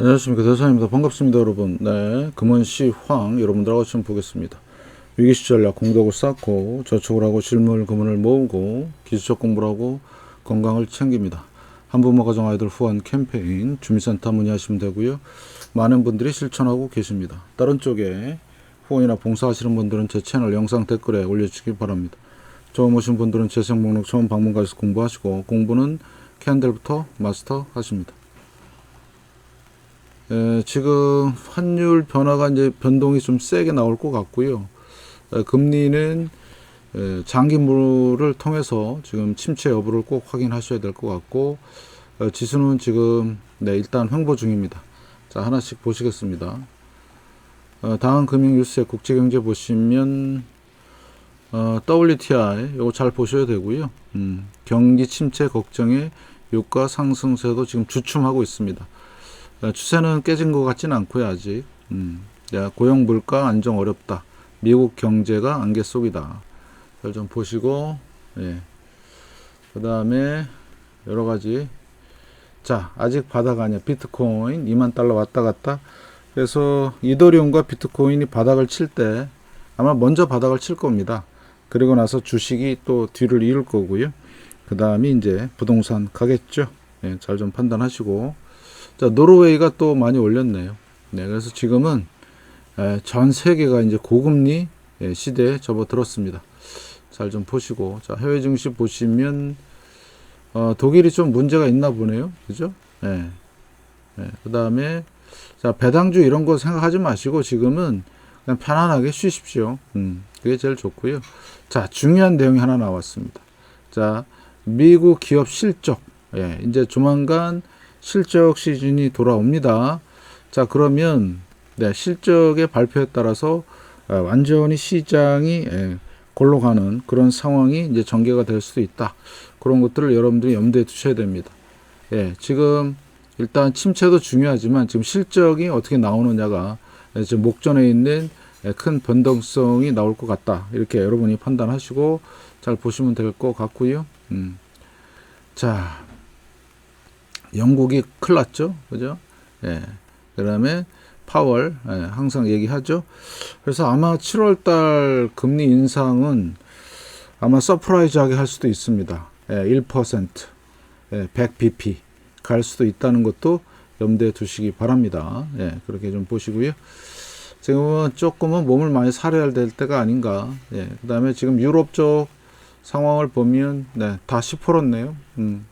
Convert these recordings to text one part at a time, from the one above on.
안녕하십니까. 대사입니다. 반갑습니다 여러분. 네 금원시 황 여러분들하고 좀 보겠습니다. 위기시 전략 공덕을 쌓고 저축을 하고 실물 금원을 모으고 기술적 공부를 하고 건강을 챙깁니다. 한부모 가정 아이들 후원 캠페인 주민센터 문의하시면 되고요. 많은 분들이 실천하고 계십니다. 다른 쪽에 후원이나 봉사하시는 분들은 제 채널 영상 댓글에 올려주시기 바랍니다. 처음 오신 분들은 재생 목록 처음 방문 가서 공부하시고 공부는 캔들부터 마스터 하십니다 에, 지금 환율 변화가 이제 변동이 좀 세게 나올 것 같고요. 에, 금리는 에, 장기물을 통해서 지금 침체 여부를 꼭 확인하셔야 될 것 같고 어, 지수는 지금 네, 일단 횡보 중입니다. 자 하나씩 보시겠습니다. 어, 다음 금융 뉴스의 국제경제 보시면 어, WTI 이거 잘 보셔야 되고요. 음, 경기 침체 걱정에 유가 상승세도 지금 주춤하고 있습니다. 어, 추세는 깨진 것 같지는 않고요 아직. 음, 야, 고용 물가 안정 어렵다. 미국 경제가 안개 속이다. 잘좀 보시고, 예. 그 다음에 여러 가지. 자, 아직 바닥 아니야. 비트코인 2만 달러 왔다 갔다. 그래서 이더리움과 비트코인이 바닥을 칠 때 아마 먼저 바닥을 칠 겁니다. 그리고 나서 주식이 또 뒤를 이을 거고요. 그 다음에 이제 부동산 가겠죠. 예, 잘 좀 판단하시고. 자, 노르웨이가 또 많이 올렸네요. 네, 그래서 지금은 에, 전 세계가 이제 고금리 예, 시대에 접어들었습니다. 잘 좀 보시고, 자, 해외 증시 보시면 어, 독일이 좀 문제가 있나 보네요. 그죠? 예. 예, 그 다음에 자, 배당주 이런 거 생각하지 마시고 지금은 그냥 편안하게 쉬십시오. 음, 그게 제일 좋고요. 자, 중요한 내용이 하나 나왔습니다. 자, 미국 기업 실적. 예, 이제 조만간 실적 시즌이 돌아옵니다. 자, 그러면 네, 실적의 발표에 따라서 아, 완전히 시장이 예, 골로 가는 그런 상황이 이제 전개가 될 수도 있다. 그런 것들을 여러분들이 염두에 두셔야 됩니다. 예, 지금 일단 침체도 중요하지만 지금 실적이 어떻게 나오느냐가 예, 지금 목전에 있는 예, 큰 변동성이 나올 것 같다. 이렇게 여러분이 판단하시고 잘 보시면 될 것 같고요. 음. 자, 영국이 큰일 났죠. 그죠? 예. 그 다음에 파월, 예, 항상 얘기하죠. 그래서 아마 7월 달 금리 인상은 아마 서프라이즈하게 할 수도 있습니다. 예, 1%, 예, 100bp 갈 수도 있다는 것도 염두에 두시기 바랍니다. 예, 그렇게 좀 보시고요. 지금은 조금은 몸을 많이 사려야 될 때가 아닌가. 예, 그 다음에 지금 유럽 쪽 상황을 보면, 네, 다 10%네요. 음,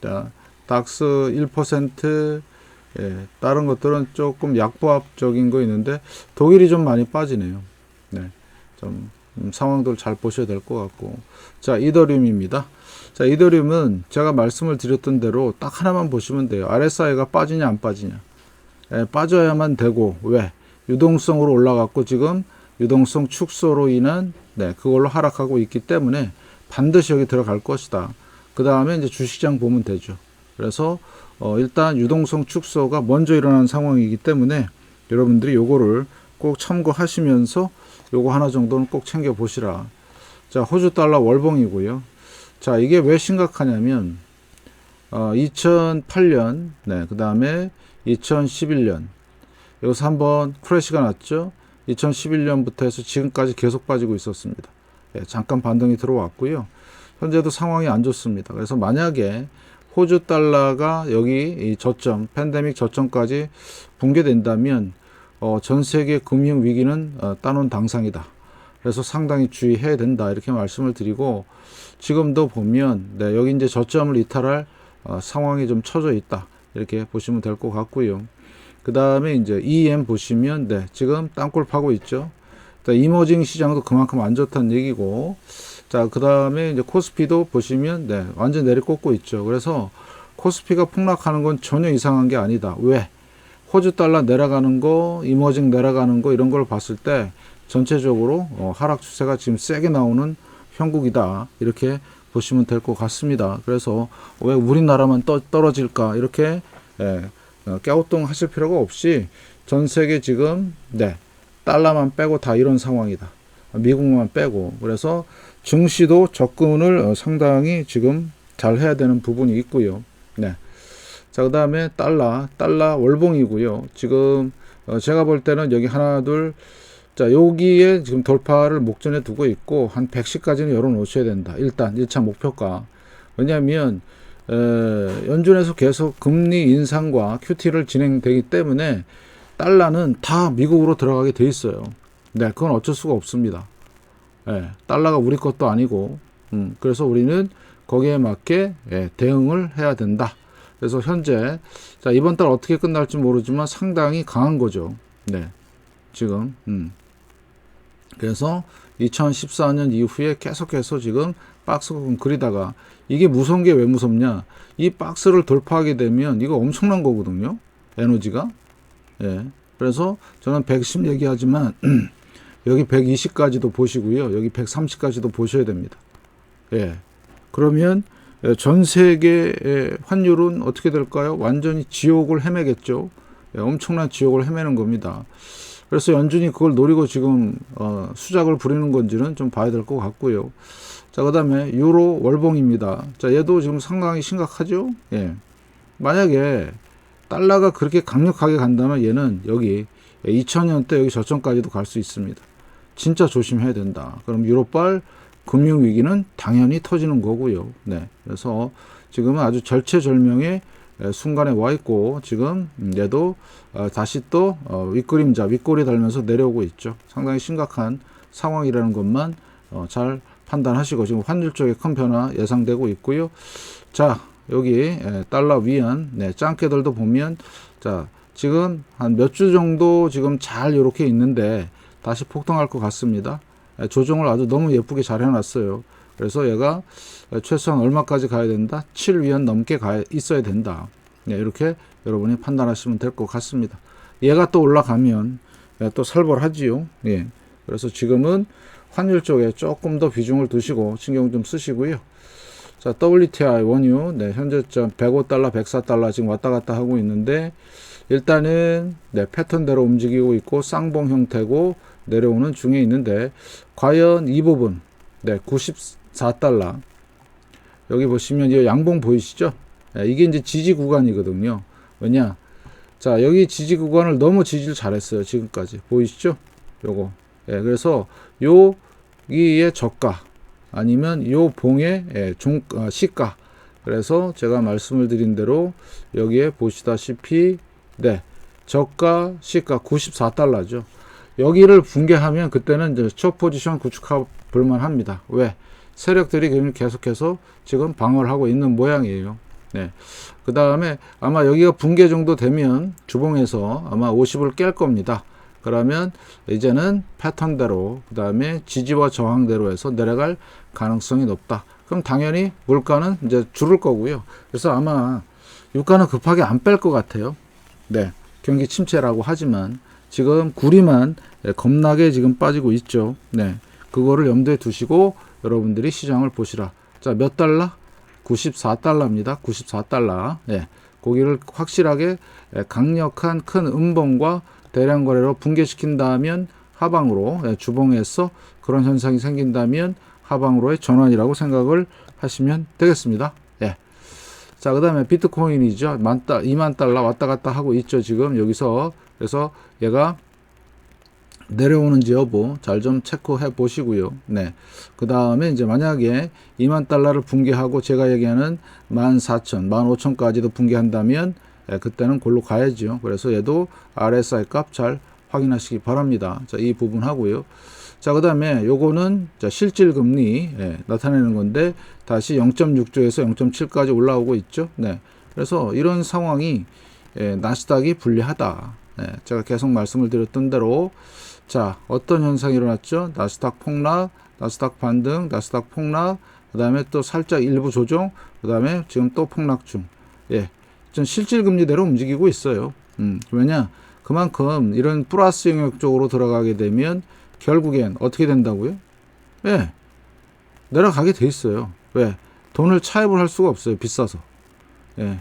자, 닥스 1%, 예, 다른 것들은 조금 약보합적인 거 있는데 독일이 좀 많이 빠지네요. 네, 좀 음, 상황들 잘 보셔야 될 것 같고. 자, 이더리움입니다. 자, 이더리움은 제가 말씀을 드렸던 대로 딱 하나만 보시면 돼요. RSI가 빠지냐 안 빠지냐. 예, 빠져야만 되고 왜? 유동성으로 올라갔고 지금 유동성 축소로 인한 네, 그걸로 하락하고 있기 때문에 반드시 여기 들어갈 것이다. 그 다음에 이제 주식장 보면 되죠. 그래서 어, 일단 유동성 축소가 먼저 일어난 상황이기 때문에 여러분들이 요거를 꼭 참고하시면서 요거 하나 정도는 꼭 챙겨 보시라. 자, 호주 달러 월봉이고요. 자, 이게 왜 심각하냐면 어, 2008년, 네, 그 다음에 2011년 여기서 한번 크래시가 났죠. 2011년부터 해서 지금까지 계속 빠지고 있었습니다. 예, 잠깐 반등이 들어왔고요. 현재도 상황이 안 좋습니다. 그래서 만약에 호주 달러가 여기 이 저점, 팬데믹 저점까지 붕괴된다면 어, 전 세계 금융 위기는 어, 따놓은 당상이다. 그래서 상당히 주의해야 된다 이렇게 말씀을 드리고 지금도 보면 네, 여기 이제 저점을 이탈할 어, 상황이 좀 처져 있다 이렇게 보시면 될 것 같고요. 그 다음에 이제 EM 보시면 네, 지금 땅굴 파고 있죠. 이머징 시장도 그만큼 안 좋다는 얘기고 자, 그 다음에 이제 코스피도 보시면, 네, 완전 내리꽂고 있죠. 그래서 코스피가 폭락하는 건 전혀 이상한 게 아니다. 왜? 호주 달러 내려가는 거, 이머징 내려가는 거, 이런 걸 봤을 때 전체적으로 어, 하락 추세가 지금 세게 나오는 형국이다. 이렇게 보시면 될 것 같습니다. 그래서 왜 우리나라만 떠, 떨어질까? 이렇게, 예, 어, 깨우뚱 하실 필요가 없이 전 세계 지금, 네, 달러만 빼고 다 이런 상황이다. 미국만 빼고. 그래서 증시도 접근을 어, 상당히 지금 잘 해야 되는 부분이 있고요. 네. 자, 그 다음에 달러, 달러 월봉이고요. 지금 어, 제가 볼 때는 여기 하나, 둘, 자, 여기에 지금 돌파를 목전에 두고 있고 한 110까지는 열어 놓으셔야 된다. 일단 1차 목표가. 왜냐하면 에, 연준에서 계속 금리 인상과 QT를 진행되기 때문에 달러는 다 미국으로 들어가게 돼 있어요. 네, 그건 어쩔 수가 없습니다. 예, 달러가 우리 것도 아니고, 음, 그래서 우리는 거기에 맞게 예, 대응을 해야 된다. 그래서 현재 자 이번 달 어떻게 끝날지 모르지만 상당히 강한 거죠. 네, 지금 음. 그래서 2014년 이후에 계속해서 지금 박스를 그리다가 이게 무서운 게 왜 무섭냐? 이 박스를 돌파하게 되면 이거 엄청난 거거든요. 에너지가. 예. 그래서 저는 110 얘기하지만 여기 120까지도 보시고요. 여기 130까지도 보셔야 됩니다. 예. 그러면 예, 전 세계의 환율은 어떻게 될까요? 완전히 지옥을 헤매겠죠. 예, 엄청난 지옥을 헤매는 겁니다. 그래서 연준이 그걸 노리고 지금 어, 수작을 부리는 건지는 좀 봐야 될 것 같고요. 자, 그다음에 유로 월봉입니다. 자, 얘도 지금 상당히 심각하죠. 예. 만약에 달러가 그렇게 강력하게 간다면 얘는 여기 2000년대 여기 저점까지도 갈 수 있습니다. 진짜 조심해야 된다. 그럼 유로발 금융 위기는 당연히 터지는 거고요. 네. 그래서 지금은 아주 절체절명의 에, 순간에 와 있고 지금 음, 얘도 어, 다시 또 어, 윗그림자 윗골이 달면서 내려오고 있죠. 상당히 심각한 상황이라는 것만 어, 잘 판단하시고 지금 환율 쪽에 큰 변화 예상되고 있고요. 자 여기 에, 달러 위안 네, 짱깨들도 보면 자 지금 한 몇 주 정도 지금 잘 이렇게 있는데 다시 폭등할 것 같습니다. 에, 조정을 아주 너무 예쁘게 잘 해놨어요. 그래서 얘가 최소한 얼마까지 가야 된다? 7위안 넘게 가 있어야 된다. 네, 이렇게 여러분이 판단하시면 될 것 같습니다. 얘가 또 올라가면 예, 또 살벌하지요. 예. 그래서 지금은 환율 쪽에 조금 더 비중을 두시고 신경 좀 쓰시고요. 자, WTI 원유 네, 현재점 105달러, 104달러 지금 왔다 갔다 하고 있는데 일단은 네, 패턴대로 움직이고 있고 쌍봉 형태고 내려오는 중에 있는데 과연 이 부분 네, 94달러 여기 보시면 이 양봉 보이시죠? 예, 이게 이제 지지 구간이거든요. 왜냐? 자, 여기 지지 구간을 너무 지지를 잘했어요. 지금까지. 보이시죠? 요거. 예, 그래서 여기의 저가 아니면 요 봉의 예, 중 아, 시가. 그래서 제가 말씀을 드린 대로 여기에 보시다시피 네. 저가 시가 94달러죠. 여기를 붕괴하면 그때는 이제 첫 포지션 구축해 볼만 합니다. 왜? 세력들이 계속해서 지금 방어를 하고 있는 모양이에요. 네. 그 다음에 아마 여기가 붕괴 정도 되면 주봉에서 아마 50을 깰 겁니다. 그러면 이제는 패턴대로 그 다음에 지지와 저항대로 해서 내려갈 가능성이 높다. 그럼 당연히 물가는 이제 줄을 거고요. 그래서 아마 유가는 급하게 안 뺄 것 같아요. 네. 경기 침체라고 하지만 지금 구리만 겁나게 지금 빠지고 있죠. 네. 그거를 염두에 두시고 여러분들이 시장을 보시라. 자, 몇 달러? 94달러입니다. 94달러. 예. 고기를 확실하게 예, 강력한 큰 음봉과 대량 거래로 붕괴시킨다면 하방으로 예, 주봉에서 그런 현상이 생긴다면 하방으로의 전환이라고 생각을 하시면 되겠습니다. 예. 자, 그다음에 비트코인이죠. 만 달, 2만 달러 왔다 갔다 하고 있죠. 지금 여기서 그래서 얘가 내려오는지 여부 잘 좀 체크해 보시고요. 네. 그 다음에 이제 만약에 2만 달러를 붕괴하고 제가 얘기하는 14,000, 15,000까지도 붕괴한다면 예, 그때는 골로 가야죠. 그래서 얘도 RSI 값 잘 확인하시기 바랍니다. 자, 이 부분 하고요. 자, 그 다음에 요거는 자, 실질 금리 예, 나타내는 건데 다시 0.6조에서 0.7까지 올라오고 있죠. 네. 그래서 이런 상황이 예, 나스닥이 불리하다. 예, 제가 계속 말씀을 드렸던 대로 자, 어떤 현상이 일어났죠? 나스닥 폭락, 나스닥 반등, 나스닥 폭락, 그 다음에 또 살짝 일부 조정, 그 다음에 지금 또 폭락 중. 예. 좀 실질 금리대로 움직이고 있어요. 음, 왜냐? 그만큼 이런 플러스 영역 쪽으로 들어가게 되면 결국엔 어떻게 된다고요? 예. 내려가게 돼 있어요. 왜? 돈을 차입을 할 수가 없어요. 비싸서. 예.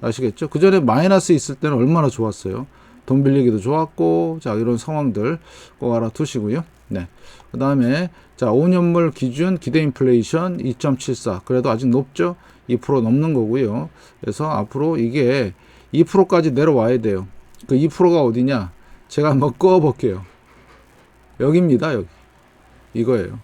아시겠죠? 그 전에 마이너스 있을 때는 얼마나 좋았어요. 돈 빌리기도 좋았고, 자, 이런 상황들 꼭 알아두시고요. 네. 그 다음에, 자, 5년물 기준 기대 인플레이션 2.74. 그래도 아직 높죠? 2% 넘는 거고요. 그래서 앞으로 이게 2%까지 내려와야 돼요. 그 2%가 어디냐? 제가 한번 꺼볼게요. 여기입니다, 여기. 이거예요.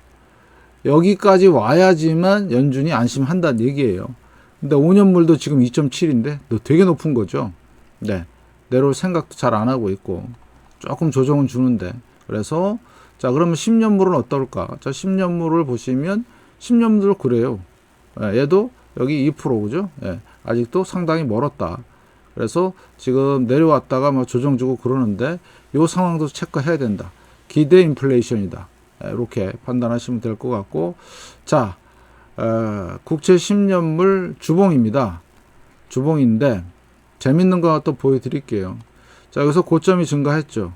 여기까지 와야지만 연준이 안심한다는 얘기예요. 근데 5년물도 지금 2.7인데 되게 높은 거죠. 네. 내려올 생각도 잘 안 하고 있고 조금 조정은 주는데 그래서 자 그러면 10년물은 어떨까? 자 10년물을 보시면 10년물도 그래요. 예, 얘도 여기 2% 그죠? 예, 아직도 상당히 멀었다. 그래서 지금 내려왔다가 뭐 조정 주고 그러는데 요 상황도 체크해야 된다. 기대 인플레이션이다. 예, 이렇게 판단하시면 될 것 같고 자 어, 국채 10년물 주봉입니다. 주봉인데 재밌는 거 또 보여드릴게요. 자 여기서 고점이 증가했죠.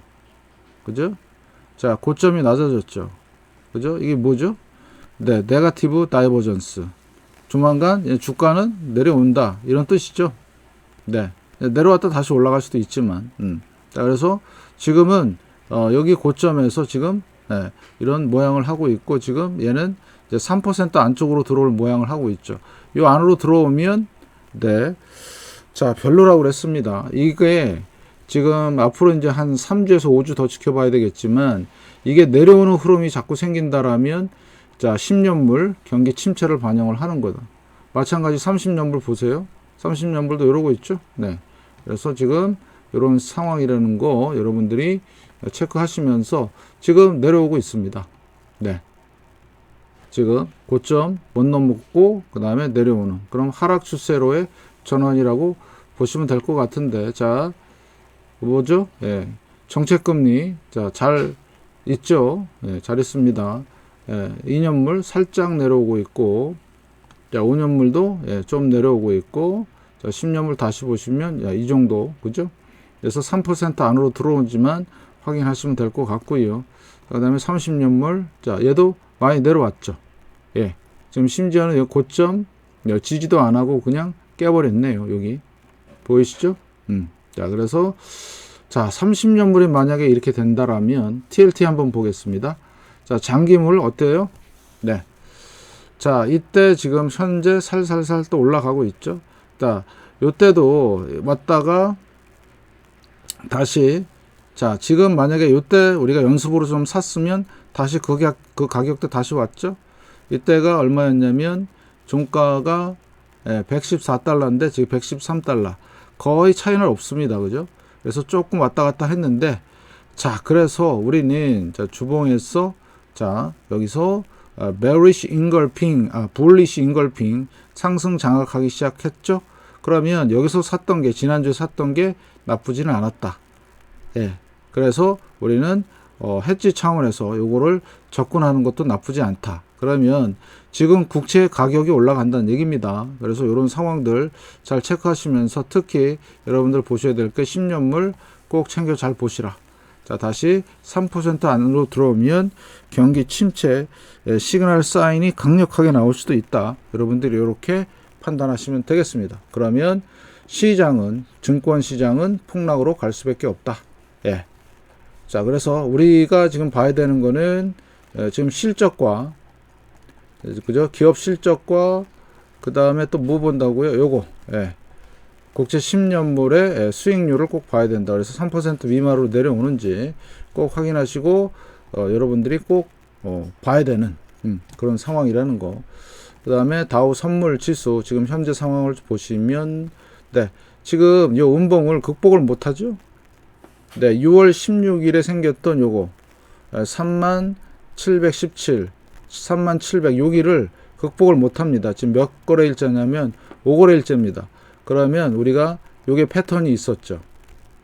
그죠? 자 고점이 낮아졌죠. 그죠? 이게 뭐죠? 네, 네가티브 다이버전스. 조만간 예, 주가는 내려온다 이런 뜻이죠. 네, 내려왔다 다시 올라갈 수도 있지만, 음. 자 그래서 지금은 어, 여기 고점에서 지금 네, 이런 모양을 하고 있고 지금 얘는 이제 3% 안쪽으로 들어올 모양을 하고 있죠. 이 안으로 들어오면 네. 자, 별로라고 그랬습니다. 이게 지금 앞으로 이제 한 3주에서 5주 더 지켜봐야 되겠지만 이게 내려오는 흐름이 자꾸 생긴다라면 자, 10년물 경기 침체를 반영을 하는 거다. 마찬가지 30년물 보세요. 30년물도 이러고 있죠. 네. 그래서 지금 이런 상황이라는 거 여러분들이 체크하시면서 지금 내려오고 있습니다. 네. 지금 고점 못 넘었고 그 다음에 내려오는 그럼 하락 추세로의 전환이라고 보시면 될 것 같은데 자 뭐죠? 예. 정책금리 자 잘 있죠? 예, 잘 있습니다. 예, 2년물 살짝 내려오고 있고 자 5년물도 예, 좀 내려오고 있고 자 10년물 다시 보시면 야, 이 정도 그죠? 그래서 3% 안으로 들어오지만 확인하시면 될 것 같고요. 그 다음에 30년물 자 얘도 많이 내려왔죠. 예. 지금 심지어는 고점 예, 지지도 안 하고 그냥 깨버렸네요. 여기 보이시죠? 음. 자 그래서 자 30년물이 만약에 이렇게 된다라면 TLT 한번 보겠습니다. 자 장기물 어때요? 네. 자 이때 지금 현재 살살살 또 올라가고 있죠. 자 요때도 왔다가 다시 자 지금 만약에 요때 우리가 연습으로 좀 샀으면 다시 그, 그 가격대 다시 왔죠. 이때가 얼마였냐면 종가가 예, 114달러인데 지금 113달러. 거의 차이는 없습니다. 그죠? 그래서 조금 왔다 갔다 했는데 자, 그래서 우리는 자, 주봉에서 자, 여기서 아, bearish engulfing, 아, bullish engulfing 상승 장악하기 시작했죠. 그러면 여기서 샀던 게 지난주에 샀던 게 나쁘지는 않았다. 예. 그래서 우리는 어, 해지 차원에서 요거를 접근하는 것도 나쁘지 않다. 그러면 지금 국채 가격이 올라간다는 얘기입니다. 그래서 이런 상황들 잘 체크하시면서 특히 여러분들 보셔야 될 게 10년물 꼭 챙겨 잘 보시라. 자, 다시 3% 안으로 들어오면 경기 침체 예, 시그널 사인이 강력하게 나올 수도 있다. 여러분들이 이렇게 판단하시면 되겠습니다. 그러면 시장은 증권 시장은 폭락으로 갈 수밖에 없다. 예. 자, 그래서 우리가 지금 봐야 되는 거는 예, 지금 실적과 그죠? 기업 실적과 그 다음에 또 뭐 본다고요? 요거 예. 국채 10년물의 예, 수익률을 꼭 봐야 된다. 그래서 3% 미만으로 내려오는지 꼭 확인하시고 어, 여러분들이 꼭 어, 봐야 되는 음, 그런 상황이라는 거. 그 다음에 다우 선물 지수 지금 현재 상황을 보시면 네 지금 요 운봉을 극복을 못하죠. 네 6월 16일에 생겼던 요거 3만 717 3700 여기를 극복을 못합니다. 지금 몇 거래일자냐면 5거래일자입니다. 그러면 우리가 요게 패턴이 있었죠.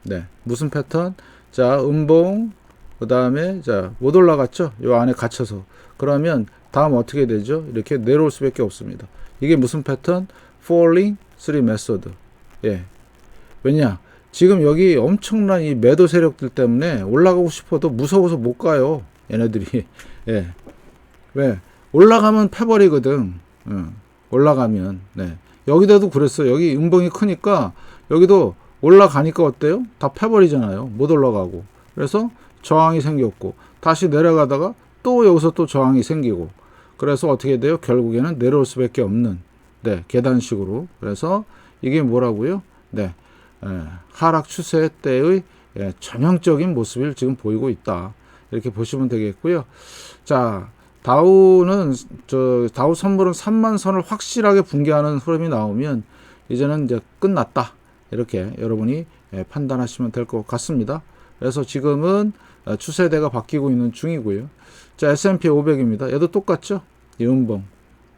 네. 무슨 패턴? 자, 음봉 그 다음에 자, 못 올라갔죠? 요 안에 갇혀서. 그러면 다음 어떻게 되죠? 이렇게 내려올 수밖에 없습니다. 이게 무슨 패턴? falling three method. 예. 왜냐? 지금 여기 엄청난 이 매도 세력들 때문에 올라가고 싶어도 무서워서 못 가요. 얘네들이. 예. 왜? 올라가면 패버리거든. 응. 올라가면. 네. 여기다도 그랬어. 여기 음봉이 크니까 여기도 올라가니까 어때요? 다 패버리잖아요. 못 올라가고. 그래서 저항이 생겼고 다시 내려가다가 또 여기서 또 저항이 생기고 그래서 어떻게 돼요? 결국에는 내려올 수밖에 없는 네, 계단식으로. 그래서 이게 뭐라고요? 네. 에, 하락 추세 때의 예, 전형적인 모습을 지금 보이고 있다. 이렇게 보시면 되겠고요. 자, 다우는 저 다우 선물은 3만 선을 확실하게 붕괴하는 흐름이 나오면 이제는 이제 끝났다. 이렇게 여러분이 예, 판단하시면 될 것 같습니다. 그래서 지금은 어, 추세대가 바뀌고 있는 중이고요. 자, S&P 500입니다. 얘도 똑같죠? 이 음봉.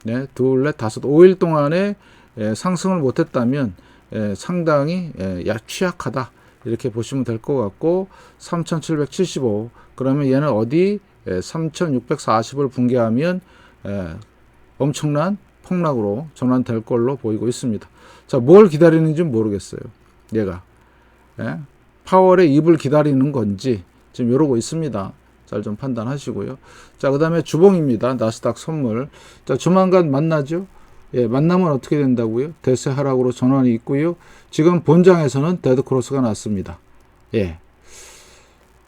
네, 둘, 넷, 다섯, 5일 동안에 예, 상승을 못했다면 예, 상당히 예, 야- 취약하다. 이렇게 보시면 될 것 같고 3775 그러면 얘는 어디 예, 3640을 붕괴하면 예, 엄청난 폭락으로 전환될 걸로 보이고 있습니다. 자, 뭘 기다리는지 모르겠어요. 얘가 예? 파월의 입을 기다리는 건지 지금 이러고 있습니다. 잘 좀 판단하시고요. 자, 그 다음에 주봉입니다. 나스닥 선물. 자, 조만간 만나죠. 예, 만나면 어떻게 된다고요? 대세 하락으로 전환이 있고요. 지금 본장에서는 데드 크로스가 났습니다. 예.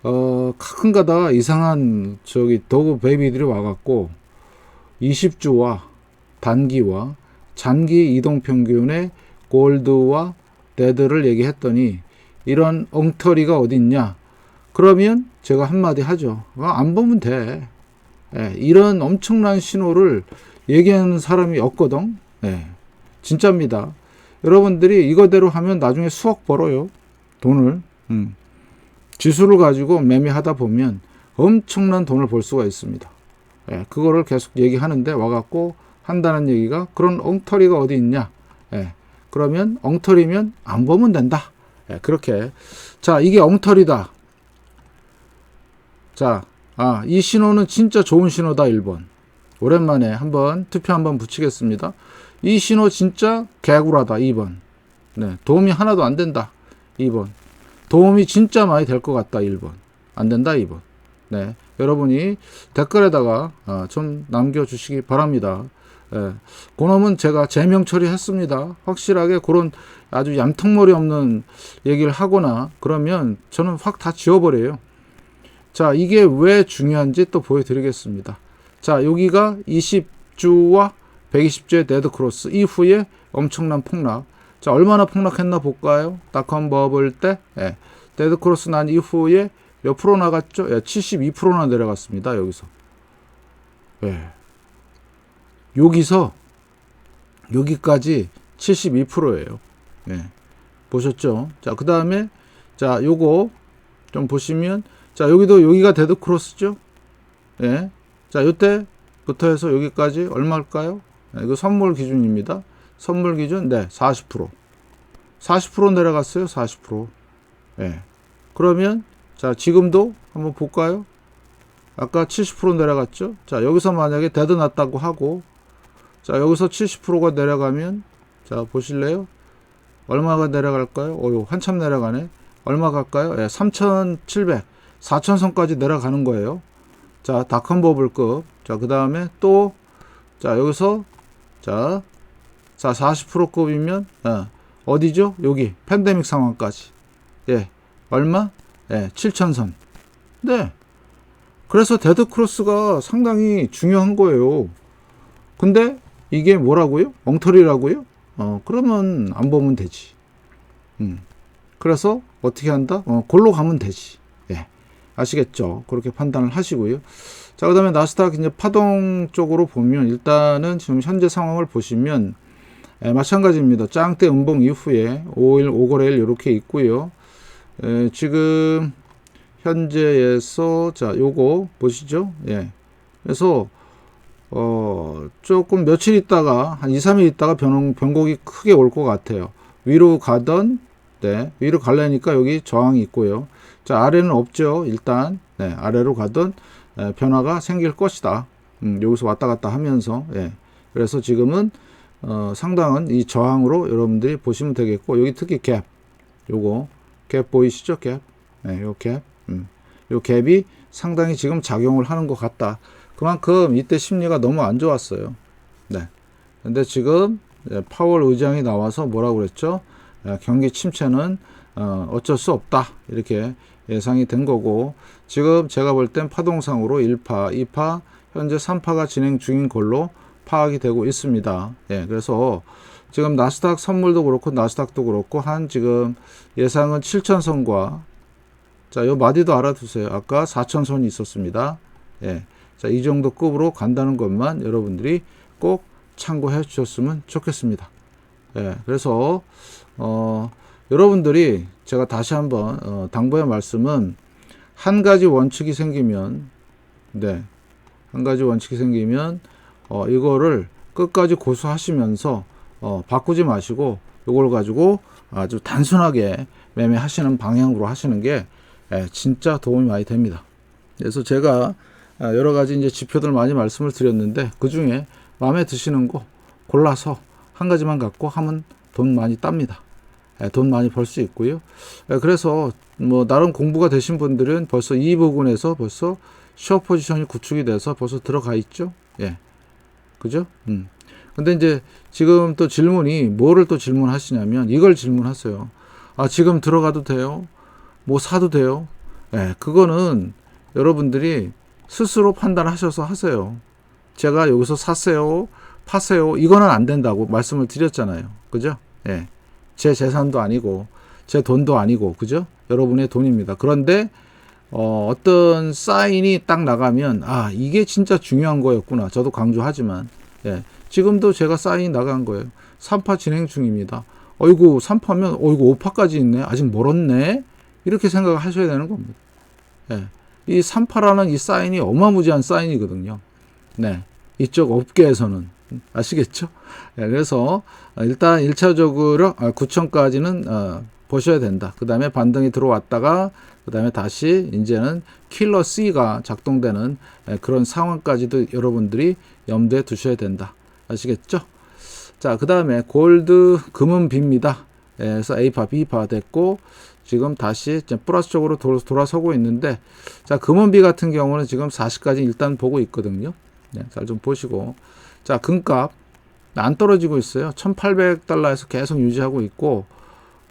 어, 가끔가다 이상한 저기 더그 베이비들이 와갖고 20주와 단기와 장기 이동 평균의 골드와 데드를 얘기했더니 이런 엉터리가 어딨냐? 그러면 제가 한마디 하죠. 어, 안 보면 돼. 예, 이런 엄청난 신호를 얘기하는 사람이 없거든. 예, 진짜입니다. 여러분들이 이거대로 하면 나중에 수억 벌어요. 돈을. 음. 지수를 가지고 매매하다 보면 엄청난 돈을 벌 수가 있습니다. 예, 그거를 계속 얘기하는데 와갖고 한다는 얘기가 그런 엉터리가 어디 있냐? 예, 그러면 엉터리면 안 보면 된다. 예, 그렇게. 자, 이게 엉터리다. 자, 아, 이 신호는 진짜 좋은 신호다, 1번. 오랜만에 한번 투표 한번 붙이겠습니다. 이 신호 진짜 개구라다, 2번. 네, 도움이 하나도 안 된다, 2번. 도움이 진짜 많이 될 것 같다, 1번. 안 된다, 2번. 네, 여러분이 댓글에다가 아, 좀 남겨주시기 바랍니다. 예, 그놈은 제가 제명 처리했습니다. 확실하게 그런 아주 얌통머리 없는 얘기를 하거나 그러면 저는 확 다 지워버려요. 자, 이게 왜 중요한지 또 보여드리겠습니다. 자, 여기가 20주와 120주의 데드 크로스 이후에 엄청난 폭락. 자, 얼마나 폭락했나 볼까요? 닷컴 버블 때, 예, 데드 크로스 난 이후에 몇 프로 나갔죠? 예, 72%나 내려갔습니다. 여기서. 예. 여기서 여기까지 72%예요. 예. 보셨죠? 자, 그 다음에 자, 요거 좀 보시면 자, 여기도 여기가 데드 크로스죠? 예. 자, 요때부터 해서 여기까지 얼마일까요? 예, 이거 선물 기준입니다. 선물 기준 네, 40%. 40% 내려갔어요. 40%. 예. 그러면 자, 지금도 한번 볼까요? 아까 70% 내려갔죠? 자, 여기서 만약에 데드 났다고 하고 자, 여기서 70%가 내려가면 자, 보실래요? 얼마가 내려갈까요? 어유, 한참 내려가네. 얼마 갈까요? 예, 3,700. 4,000선까지 내려가는 거예요. 자, 닷컴 버블급. 자, 그 다음에 또, 자, 여기서, 자, 자, 40%급이면, 어, 어디죠? 여기, 팬데믹 상황까지. 예, 얼마? 예, 7,000선. 네. 그래서 데드 크로스가 상당히 중요한 거예요. 근데 이게 뭐라고요? 엉터리라고요? 어, 그러면 안 보면 되지. 음. 그래서 어떻게 한다? 어, 골로 가면 되지. 예. 아시겠죠? 그렇게 판단을 하시고요. 자, 그 다음에 나스닥 이제 파동 쪽으로 보면 일단은 지금 현재 상황을 보시면 예, 마찬가지입니다. 짱대 음봉 이후에 5일, 5거래일 이렇게 있고요. 예, 지금 현재에서 자, 요거 보시죠. 예. 그래서 어, 조금 며칠 있다가 한 2, 3일 있다가 변, 변곡이 크게 올 것 같아요. 위로 가던 네, 위로 갈래니까 여기 저항이 있고요. 자, 아래는 없죠. 일단 네, 아래로 가던 예, 변화가 생길 것이다. 음, 여기서 왔다 갔다 하면서 예. 그래서 지금은 어, 상당한 이 저항으로 여러분들이 보시면 되겠고 여기 특히 갭 요거 갭 보이시죠? 갭. 네, 요 갭. 음. 요 갭이 상당히 지금 작용을 하는 것 같다. 그만큼 이때 심리가 너무 안 좋았어요. 네. 근데 지금 예, 파월 의장이 나와서 뭐라고 그랬죠? 예, 경기 침체는 어, 어쩔 수 없다. 이렇게 예상이 된 거고 지금 제가 볼 땐 파동상으로 1파, 2파, 현재 3파가 진행 중인 걸로 파악이 되고 있습니다. 예, 그래서 지금 나스닥 선물도 그렇고 나스닥도 그렇고 한 지금 예상은 7천선과 자, 요 마디도 알아두세요. 아까 4천선이 있었습니다. 예. 자, 이 정도 급으로 간다는 것만 여러분들이 꼭 참고해 주셨으면 좋겠습니다. 예. 그래서 어 여러분들이 제가 다시 한번 어, 당부의 말씀은 한 가지 원칙이 생기면 네. 한 가지 원칙이 생기면 어 이거를 끝까지 고수하시면서 어 바꾸지 마시고 이걸 가지고 아주 단순하게 매매하시는 방향으로 하시는 게 예, 진짜 도움이 많이 됩니다. 그래서 제가 아, 여러 가지 이제 지표들 많이 말씀을 드렸는데 그 중에 마음에 드시는 거 골라서 한 가지만 갖고 하면 돈 많이 땁니다. 예, 돈 많이 벌 수 있고요. 예, 그래서 뭐 나름 공부가 되신 분들은 벌써 이 부분에서 벌써 셔 포지션이 구축이 돼서 벌써 들어가 있죠. 예. 그죠? 음. 근데 이제 지금 또 질문이 뭐를 또 질문하시냐면 이걸 질문하세요. 아, 지금 들어가도 돼요? 뭐 사도 돼요? 예, 그거는 여러분들이 스스로 판단하셔서 하세요. 제가 여기서 샀어요, 파세요. 이거는 안 된다고 말씀을 드렸잖아요. 그죠? 예. 제 재산도 아니고, 제 돈도 아니고, 그죠? 여러분의 돈입니다. 그런데, 어, 어떤 사인이 딱 나가면, 아, 이게 진짜 중요한 거였구나. 저도 강조하지만, 예. 지금도 제가 사인이 나간 거예요. 3파 진행 중입니다. 어이구, 3파면, 어이구, 5파까지 있네. 아직 멀었네. 이렇게 생각을 하셔야 되는 겁니다. 예. 이 3파라는 이 사인이 어마무지한 사인이거든요. 네. 이쪽 업계에서는. 아시겠죠? 예, 그래서 일단 1차적으로 9천까지는 어, 보셔야 된다. 그 다음에 반등이 들어왔다가 그 다음에 다시 이제는 킬러 C가 작동되는 예, 그런 상황까지도 여러분들이 염두에 두셔야 된다. 아시겠죠? 자, 그 다음에 골드 금은 빕니다. 예, 그래서 A파, B파 됐고 지금 다시 플러스 쪽으로 돌아서고 있는데 자 금원비 같은 경우는 지금 40까지 일단 보고 있거든요. 네, 잘 좀 보시고 자 금값 안 떨어지고 있어요. 1,800달러에서 계속 유지하고 있고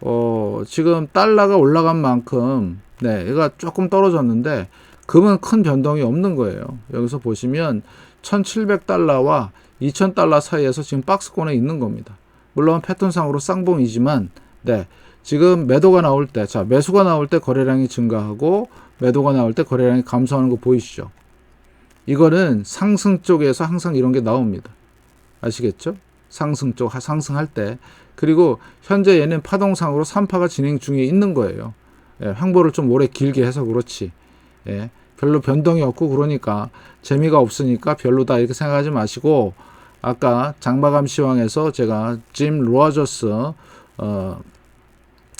어 지금 달러가 올라간 만큼 네 얘가 조금 떨어졌는데 금은 큰 변동이 없는 거예요. 여기서 보시면 1,700달러와 2,000달러 사이에서 지금 박스권에 있는 겁니다. 물론 패턴상으로 쌍봉이지만 네. 지금 매도가 나올 때, 자, 매수가 나올 때 거래량이 증가하고 매도가 나올 때 거래량이 감소하는 거 보이시죠? 이거는 상승 쪽에서 항상 이런 게 나옵니다. 아시겠죠? 상승 쪽, 상승할 때. 그리고 현재 얘는 파동상으로 3파가 진행 중에 있는 거예요. 예, 횡보를 좀 오래 길게 해서 그렇지. 예, 별로 변동이 없고 그러니까 재미가 없으니까 별로다 이렇게 생각하지 마시고 아까 장마감 시황에서 제가 짐 로아저스 어,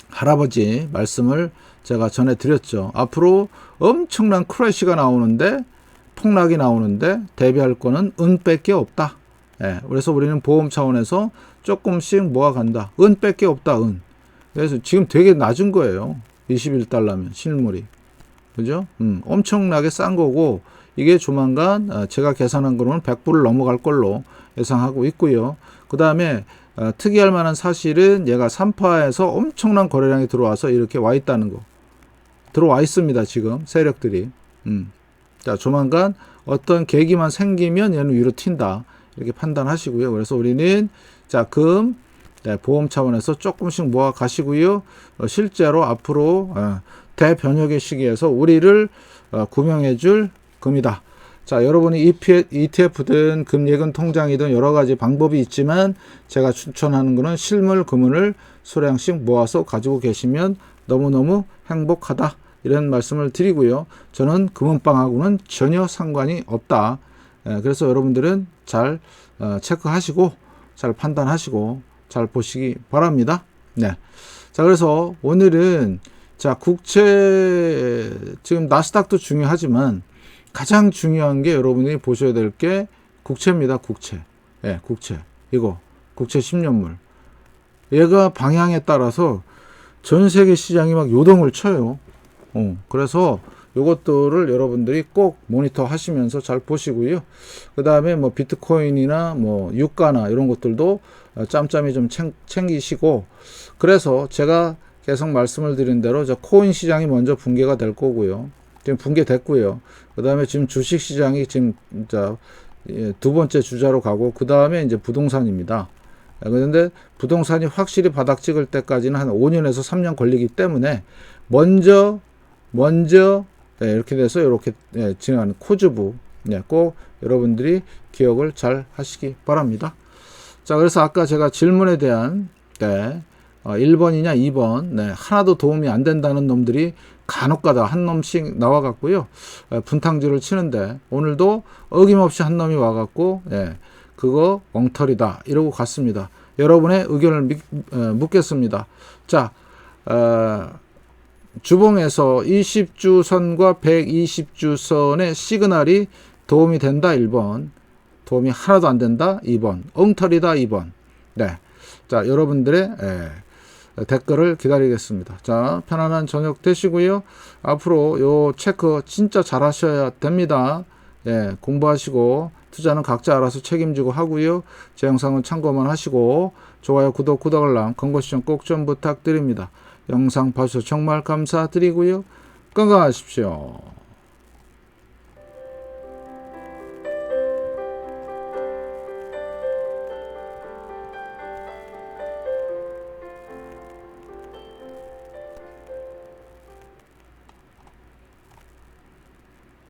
할아버지 말씀을 제가 전해드렸죠. 앞으로 엄청난 크래시가 나오는데 폭락이 나오는데 대비할 거는 은밖에 없다. 예, 그래서 우리는 보험 차원에서 조금씩 모아간다. 은밖에 없다. 은. 그래서 지금 되게 낮은 거예요. 21달러면 실물이. 그죠? 음, 엄청나게 싼 거고 이게 조만간 어, 제가 계산한 거로는 100불을 넘어갈 걸로 예상하고 있고요. 그 다음에 어, 특이할 만한 사실은 얘가 3파에서 엄청난 거래량이 들어와서 이렇게 와 있다는 거. 들어와 있습니다, 지금 세력들이. 음. 자, 조만간 어떤 계기만 생기면 얘는 위로 튄다. 이렇게 판단하시고요. 그래서 우리는 자, 금 네, 보험 차원에서 조금씩 모아 가시고요. 어, 실제로 앞으로 어, 대변혁의 시기에서 우리를 어, 구명해 줄 금이다. 자, 여러분이 ETF든 금예금 통장이든 여러 가지 방법이 있지만 제가 추천하는 것은 실물 금은을 소량씩 모아서 가지고 계시면 너무너무 행복하다. 이런 말씀을 드리고요. 저는 금은방하고는 전혀 상관이 없다. 예, 그래서 여러분들은 잘 어, 체크하시고 잘 판단하시고 잘 보시기 바랍니다. 네. 자, 그래서 오늘은 자, 국채 지금 나스닥도 중요하지만 가장 중요한 게 여러분이 보셔야 될 게 국채입니다. 국채. 예, 네, 국채. 이거 국채 10년물. 얘가 방향에 따라서 전 세계 시장이 막 요동을 쳐요. 어, 그래서 요것들을 여러분들이 꼭 모니터 하시면서 잘 보시고요. 그 다음에 뭐 비트코인이나 뭐 유가나 이런 것들도 짬짬이 좀 챙기시고 그래서 제가 계속 말씀을 드린 대로 저 코인 시장이 먼저 붕괴가 될 거고요. 지금 붕괴됐고요. 그 다음에 지금 주식 시장이 지금 자, 예, 두 번째 주자로 가고 그 다음에 이제 부동산입니다. 예, 그런데 부동산이 확실히 바닥 찍을 때까지는 한 5년에서 3년 걸리기 때문에 먼저 먼저 예, 이렇게 돼서 이렇게 예, 진행하는 코즈부 예, 꼭 여러분들이 기억을 잘 하시기 바랍니다. 자, 그래서 아까 제가 질문에 대한 네, 어, 1번이냐 2번 네, 하나도 도움이 안 된다는 놈들이 간혹가다 한 놈씩 나와갖고요 에, 분탕질을 치는데 오늘도 어김없이 한 놈이 와갖고 예, 그거 엉터리다 이러고 갔습니다. 여러분의 의견을 미- 에, 묻겠습니다. 자, 어, 주봉에서 20주선과 120주선의 시그널이 도움이 된다 1번. 도움이 하나도 안 된다 2번. 엉터리다 2번. 네. 자 여러분들의 에, 댓글을 기다리겠습니다. 자 편안한 저녁 되시고요. 앞으로 요 체크 진짜 잘 하셔야 됩니다. 예, 공부하시고 투자는 각자 알아서 책임지고 하고요. 제 영상은 참고만 하시고 좋아요 구독 구독 알람 건고 시청 꼭 좀 부탁드립니다 영상 봐주셔서 정말 감사드리고요. 건강하십시오